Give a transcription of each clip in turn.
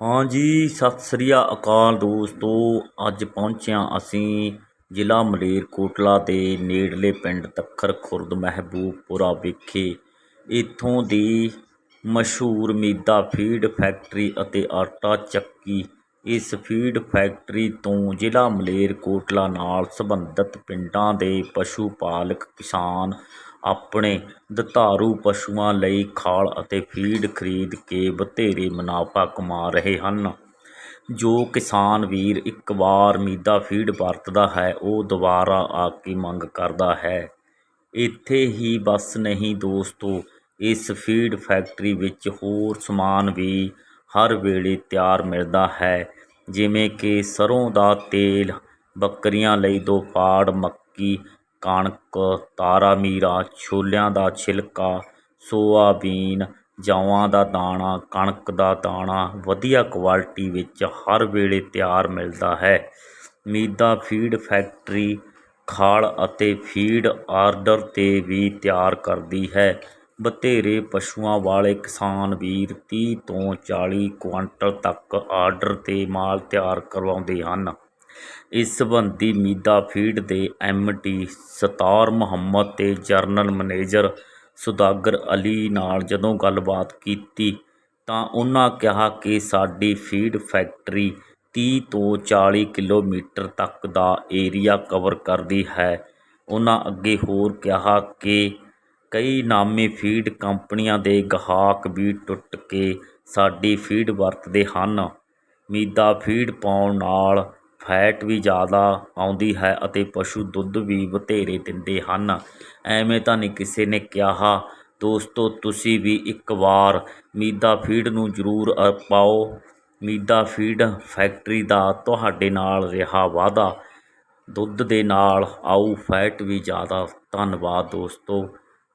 ਹਾਂਜੀ ਸਤਿ ਸ੍ਰੀ ਅਕਾਲ ਦੋਸਤੋ। ਅੱਜ ਪਹੁੰਚਿਆ ਅਸੀਂ ਜ਼ਿਲ੍ਹਾ ਮਲੇਰਕੋਟਲਾ ਦੇ ਨੇੜਲੇ ਪਿੰਡ ਤੱਖਰ ਖੁਰਦ ਮਹਿਬੂਬਪੁਰਾ ਵਿਖੇ। ਇੱਥੋਂ ਦੀ ਮਸ਼ਹੂਰ ਮੀਦਾ ਫੀਡ ਫੈਕਟਰੀ ਅਤੇ ਆਟਾ ਚੱਕੀ ਇਸ ਫੀਡ ਫੈਕਟਰੀ ਤੋਂ ਜ਼ਿਲ੍ਹਾ ਮਲੇਰਕੋਟਲਾ ਨਾਲ ਸੰਬੰਧਿਤ ਪਿੰਡਾਂ ਦੇ ਪਸ਼ੂ ਪਾਲਕ ਕਿਸਾਨ ਆਪਣੇ ਦੁਧਾਰੂ ਪਸ਼ੂਆਂ ਲਈ ਖਾਲ ਅਤੇ ਫੀਡ ਖਰੀਦ ਕੇ ਬਥੇਰੇ ਮੁਨਾਫਾ ਕਮਾ ਰਹੇ ਹਨ। ਜੋ ਕਿਸਾਨ ਵੀਰ ਇੱਕ ਵਾਰ ਮੀਦਾ ਫੀਡ ਵਰਤਦਾ ਹੈ, ਉਹ ਦੁਬਾਰਾ ਆ ਕੇ ਮੰਗ ਕਰਦਾ ਹੈ। ਇੱਥੇ ਹੀ ਬਸ ਨਹੀਂ ਦੋਸਤੋ, ਇਸ ਫੀਡ ਫੈਕਟਰੀ ਵਿੱਚ ਹੋਰ ਸਮਾਨ ਵੀ ਹਰ ਵੇਲੇ ਤਿਆਰ ਮਿਲਦਾ ਹੈ। ਜਿਵੇਂ ਕਿ ਸਰ੍ਹੋਂ ਦਾ ਤੇਲ, ਬੱਕਰੀਆਂ ਲਈ ਦੋ ਫਾੜ ਮੱਕੀ ਕਣਕ, ਤਾਰਾ ਮੀਰਾ, ਛੋਲਿਆਂ ਦਾ ਛਿਲਕਾ ਸੋਆਬੀਨ ਜੌਆਂ ਦਾ ਦਾਣਾ, ਕਣਕ ਦਾ ਦਾਣਾ, ਵਧੀਆ ਕੁਆਲਿਟੀ ਵਿੱਚ ਹਰ ਵੇਲੇ ਤਿਆਰ ਮਿਲਦਾ ਹੈ। ਮੀਦਾ ਫੀਡ ਫੈਕਟਰੀ, ਖਾਲ ਅਤੇ ਫੀਡ ਆਰਡਰ 'ਤੇ ਵੀ ਤਿਆਰ ਕਰਦੀ ਹੈ। ਬਥੇਰੇ ਪਸ਼ੂਆਂ ਵਾਲੇ ਕਿਸਾਨ ਵੀਰ ਤੀਹ ਤੋਂ ਚਾਲੀ ਕੁਆਂਟਲ ਤੱਕ ਆਰਡਰ 'ਤੇ ਮਾਲ ਤਿਆਰ ਕਰਵਾਉਂਦੇ ਹਨ। ਇਸ ਸਬੰਧੀ ਮੀਦਾ ਫੀਡ ਦੇ ਐਮ ਡੀ ਸਤਾਰ ਮੁਹੰਮਦ ਤੇ ਜਨਰਲ ਮੈਨੇਜਰ ਸੁਦਾਗਰ ਅਲੀ ਨਾਲ ਜਦੋਂ ਗੱਲਬਾਤ ਕੀਤੀ ਤਾਂ ਉਨ੍ਹਾਂ ਕਿਹਾ ਕਿ ਸਾਡੀ ਫੀਡ ਫੈਕਟਰੀ ਤੀਹ ਤੋਂ ਚਾਲੀ ਕਿਲੋਮੀਟਰ ਤੱਕ ਦਾ ਏਰੀਆ ਕਵਰ ਕਰਦੀ ਹੈ। ਉਨ੍ਹਾਂ ਅੱਗੇ ਹੋਰ ਕਿਹਾ ਕਿ ਕਈ ਨਾਮੀ ਫੀਡ ਕੰਪਨੀਆਂ ਦੇ ਗਾਹਕ ਵੀ ਟੁੱਟ ਕੇ ਸਾਡੀ ਫੀਡ ਵਰਤਦੇ ਹਨ। ਮੀਦਾ ਫੀਡ ਪਾਉਣ ਨਾਲ ਫੈਟ ਵੀ ਜ਼ਿਆਦਾ ਆਉਂਦੀ ਹੈ ਅਤੇ ਪਸ਼ੂ ਦੁੱਧ ਵੀ ਵਧੇਰੇ ਦਿੰਦੇ ਹਨ। ਐਵੇਂ ਤਾਂ ਨਹੀਂ ਕਿਸੇ ਨੇ ਕਿਹਾ, ਦੋਸਤੋ, ਤੁਸੀਂ ਵੀ ਇੱਕ ਵਾਰ ਮੀਦਾ ਫੀਡ ਨੂੰ ਜ਼ਰੂਰ ਪਾਓ। ਮੀਦਾ ਫੀਡ ਫੈਕਟਰੀ ਦਾ ਤੁਹਾਡੇ ਨਾਲ ਰਿਹਾ ਵਾਅਦਾ। ਦੁੱਧ ਦੇ ਨਾਲ ਆਊ ਫੈਟ ਵੀ ਜ਼ਿਆਦਾ। ਧੰਨਵਾਦ, ਦੋਸਤੋ।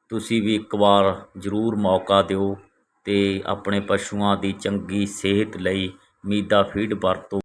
ਤੁਸੀਂ ਵੀ ਇੱਕ ਵਾਰ ਜ਼ਰੂਰ ਮੌਕਾ ਦਿਓ ਅਤੇ ਆਪਣੇ ਪਸ਼ੂਆਂ ਦੀ ਚੰਗੀ ਸਿਹਤ ਲਈ ਮੀਦਾ ਫੀਡ ਵਰਤੋ